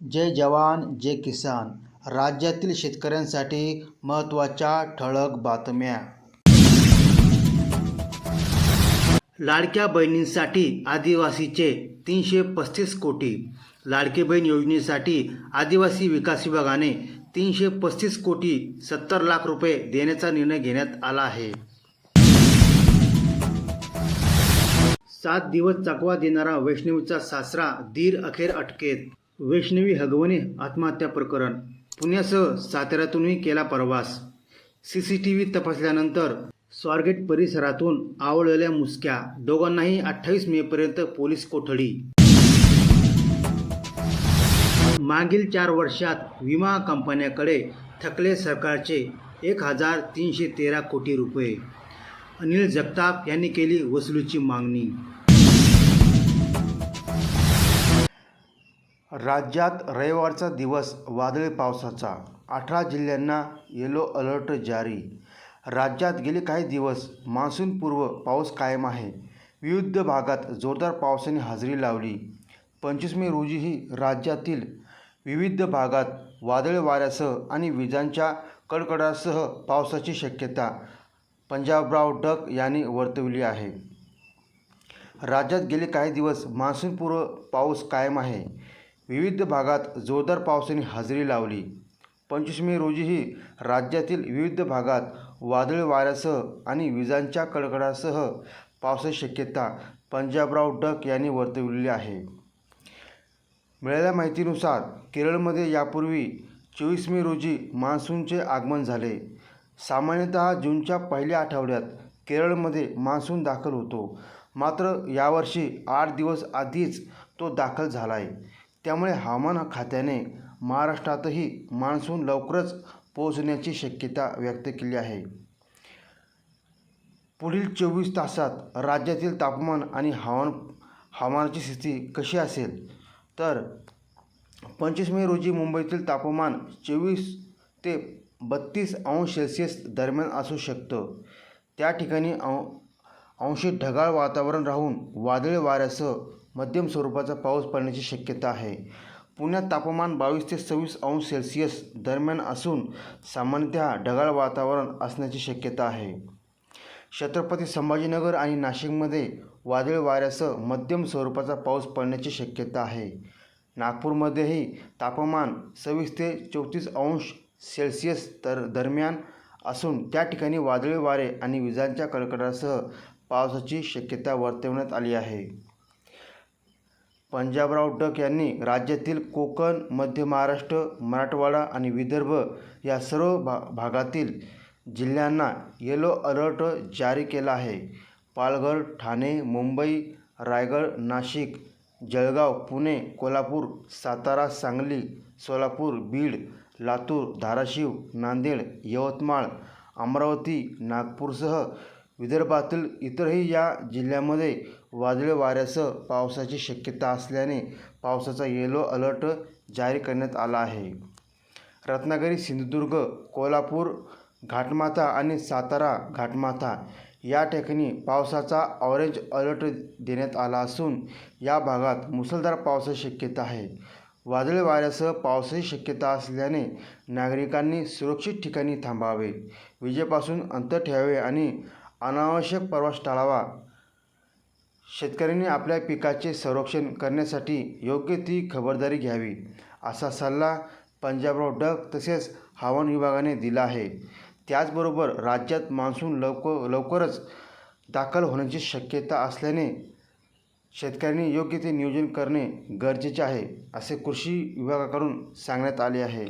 जय जवान जय किसान. राज्यातील शेतकऱ्यांसाठी महत्त्वाच्या ठळक बातम्या. लाडक्या बहिणींसाठी आदिवासीचे तीनशे पस्तीस कोटी. लाडकी बहीण योजनेसाठी आदिवासी विकास विभागाने तीनशे पस्तीस कोटी सत्तर लाख रुपये देण्याचा निर्णय घेण्यात आला आहे. सात दिवस चकवा देणारा वैष्णवीचा सासरा दीर अखेर अटकेत. वैष्णवी हगवणे आत्महत्या प्रकरण. पुण्यासह साताऱ्यातूनही केला प्रवास. सी सी टी व्ही तपासल्यानंतर स्वारगेट परिसरातून आवळलेल्या मुसक्या. दोघांनाही अठ्ठावीस मेपर्यंत पोलीस कोठडी. मागील चार वर्षात विमा कंपन्याकडे थकले सरकारचे एक हजार तीनशे तेरा कोटी रुपये. अनिल जगताप यांनी केली वसुलीची मागणी. राज्यात रविवारचा दिवस वादळी पावसाचा. अठरा जिल्ह्यांना येलो अलर्ट जारी. राज्यात गेले काही दिवस मान्सूनपूर्व पाऊस कायम आहे. विविध भागात जोरदार पावसाने हजेरी लावली. पंचवीस मे रोजीही राज्यातील विविध भागात वादळी वाऱ्यासह आणि विजांच्या कडकडासह पावसाची शक्यता पंजाबराव डक यांनी वर्तवली आहे. राज्यात गेले काही दिवस मान्सूनपूर्व पाऊस कायम आहे. विविध भागात जोरदार पावसाने हजेरी लावली. पंचवीस मे रोजीही राज्यातील विविध भागात वादळी वाऱ्यासह आणि विजांच्या कडकडासह पावसाची शक्यता पंजाबराव डक यांनी वर्तवलेली आहे. मिळालेल्या माहितीनुसार केरळमध्ये यापूर्वी चोवीस मे रोजी मान्सूनचे आगमन झाले. सामान्यतः जूनच्या पहिल्या आठवड्यात केरळमध्ये मान्सून दाखल होतो. मात्र यावर्षी आठ दिवस आधीच तो दाखल झाला आहे त्यामुळे हवामान खात्याने महाराष्ट्रातही मान्सून लवकरच पोहोचण्याची शक्यता व्यक्त केली आहे. पुढील चोवीस तासात राज्यातील तापमान आणि हवामान हवामानाची स्थिती कशी असेल? तर पंचवीस मे रोजी मुंबईतील तापमान चोवीस ते बत्तीस अंश सेल्सिअस दरम्यान असू शकतं. त्या ठिकाणी अं अंशी ढगाळ वातावरण राहून वादळी वाऱ्यासह मध्यम स्वरूपाचा पाऊस पडण्याची शक्यता आहे. पुण्यात तापमान बावीस ते सव्वीस अंश सेल्सिअस दरम्यान असून सामान्यतः ढगाळ वातावरण असण्याची शक्यता आहे. छत्रपती संभाजीनगर आणि नाशिकमध्ये वादळी वाऱ्यासह मध्यम स्वरूपाचा पाऊस पडण्याची शक्यता आहे. नागपूरमध्येही तापमान सव्वीस ते चौतीस अंश सेल्सिअस तर दरम्यान असून त्या ठिकाणी वादळी वारे आणि विजांच्या कडकडासह पावसाची शक्यता वर्तवण्यात आली आहे. पंजाबराव डक यांनी राज्यातील कोकण मध्य महाराष्ट्र मराठवाडा आणि विदर्भ या सर्व भा भागातील जिल्ह्यांना येलो अलर्ट जारी केला आहे. पालघर ठाणे मुंबई रायगड नाशिक जळगाव पुणे कोल्हापूर सातारा सांगली सोलापूर बीड लातूर धाराशिव नांदेड यवतमाळ अमरावती नागपूरसह विदर्भातील इतरही या जिल्ह्यामध्ये वादळी वाऱ्यासह पावसाची शक्यता असल्याने पावसाचा येलो अलर्ट जारी करण्यात आला आहे. रत्नागिरी सिंधुदुर्ग कोल्हापूर घाटमाथा आणि सातारा घाटमाथा या ठिकाणी पावसाचा ऑरेंज अलर्ट देण्यात आला असून या भागात मुसळधार पावसाची शक्यता आहे. वादळी वाऱ्यासह पावसाची शक्यता असल्याने नागरिकांनी सुरक्षित ठिकाणी थांबावे. विजेपासून अंतर ठेवावे आणि अनावश्यक प्रवास टाळावा. शेतकऱ्यांनी आपल्या पिकाचे संरक्षण करण्यासाठी योग्य ती खबरदारी घ्यावी असा सल्ला पंजाबराव डग तसेच हवामान विभागाने दिला आहे. त्याचबरोबर राज्यात मान्सून लवकर लवकरच दाखल होण्याची शक्यता असल्याने शेतकऱ्यांनी योग्य ते नियोजन करणे गरजेचे आहे असे कृषी विभागाकडून सांगण्यात आले आहे.